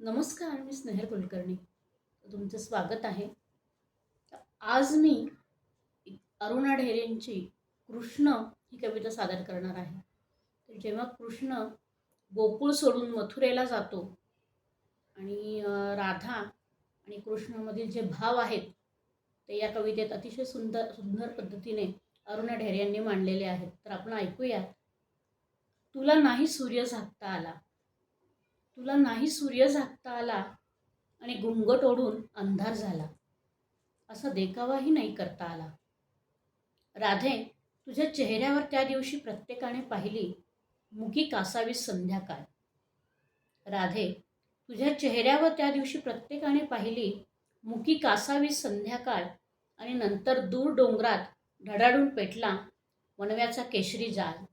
नमस्कार मी स्नेहल कुलकर्णी. तुमचं स्वागत आहे. आज मी अरुणा ढेरेंची कृष्ण ही कविता सादर करणार आहे. जेव्हा कृष्ण गोकुळ सोडून मथुरेला जातो आणि राधा आणि कृष्णामधील जे भाव आहेत ते या कवितेत अतिशय सुंदर सुंदर पद्धतीने अरुणा ढेरे यांनी मांडलेले आहेत. तर आपण ऐकूयात. तुला नाही सूर्य झाकता आला तुला नाही सूर्य झाकता आला आणि घुंगट ओढून अंधार झाला. असा देखावाही नाही करता आला. राधे तुझ्या चेहऱ्यावर त्या दिवशी प्रत्येकाने पाहिली मुकी कासावी संध्याकाळ. राधे तुझ्या चेहऱ्यावर त्या दिवशी प्रत्येकाने पाहिली मुकी कासावी संध्याकाळ आणि नंतर दूर डोंगरात ढडाडून पेटला वणव्याचा केशरी जाल.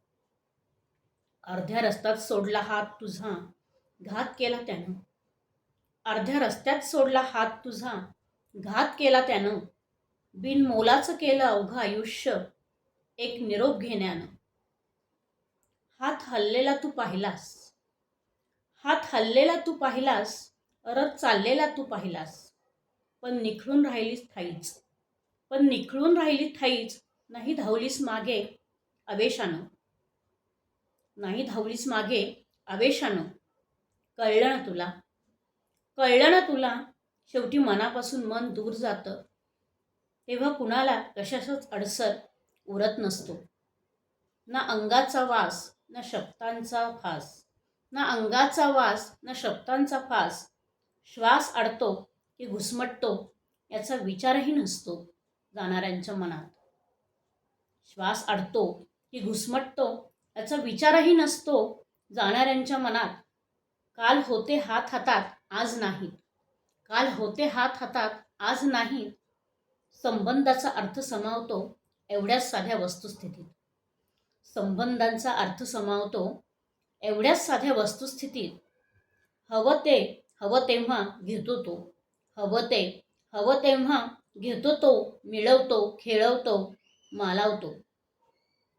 अर्ध्या रस्त्यात सोडला हात तुझा. घात केला त्यानं. अर्ध्या रस्त्यात सोडला हात तुझा. घात केला त्यानं. बिन मोलाचं केलं अवघं आयुष्य. एक निरोप घेण्यानं. हात हल्लेला तू पाहिलास. हात हल्लेला तू पाहिलास. रथ चाललेला तू पाहिलास. पण निखळून राहिलीस थाईच पण निखळून राहिली थाईच नाही धावलीस मागे अवेशानं. नाही धावलीस मागे अवेशानं. कळलं ना तुला? कळलं ना तुला? शेवटी मनापासून मन दूर जातं. तेव्हा कुणाला कशाचाच अडसर उरत नसतो. ना अंगाचा वास ना शब्दांचा फास. ना अंगाचा वास ना शब्दांचा फास. श्वास अडतो की घुसमटतो याचा विचारही नसतो जाणाऱ्यांच्या मनात. श्वास अडतो की घुसमटतो याचा विचारही नसतो जाणाऱ्यांच्या मनात. काल होते हात हातात आज नाहीत. काल होते हात हातात आज नाहीत. संबंधाचा अर्थ समावतो एवढ्याच साध्या वस्तुस्थितीत. संबंधांचा अर्थ समावतो एवढ्याच साध्या वस्तुस्थितीत. हवं ते हवं तेव्हा घेतो तो. हवं ते हवं तेव्हा घेतो तो मिळवतो खेळवतो मालावतो.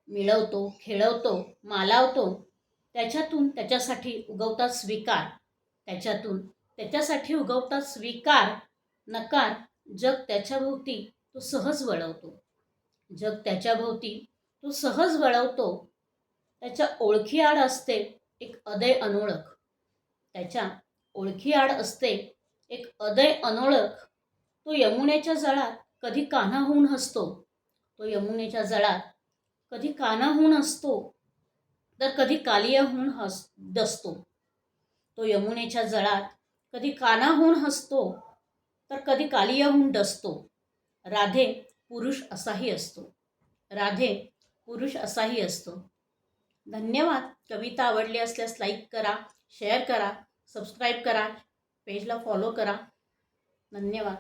मिळवतो खेळवतो मालावतो त्याच्यातून त्याच्यासाठी उगवतात स्वीकार. त्याच्यातून त्याच्यासाठी उगवतात स्वीकार नकार जग त्याच्याभोवती तो सहज वळवतो. जग त्याच्याभोवती तो सहज वळवतो. त्याच्या ओळखीआड असते एक अदय अनोळख. त्याच्या ओळखी आड असते एक अदय अनोळख. तो यमुनेच्या जळात कधी कान्हाहून हसतो. तो यमुनेच्या जळात कधी कानाहून असतो तर कधी कालियाहून हस दसतो. तो यमुनेच्या जळात. कधी कानाहून हसतो तर कधी कालियाहून डसतो. राधे पुरुष असाही असतो. राधे पुरुष असाही असतो. धन्यवाद. कविता आवडली असल्यास लाईक करा शेअर करा सबस्क्राईब करा पेजला फॉलो करा. धन्यवाद.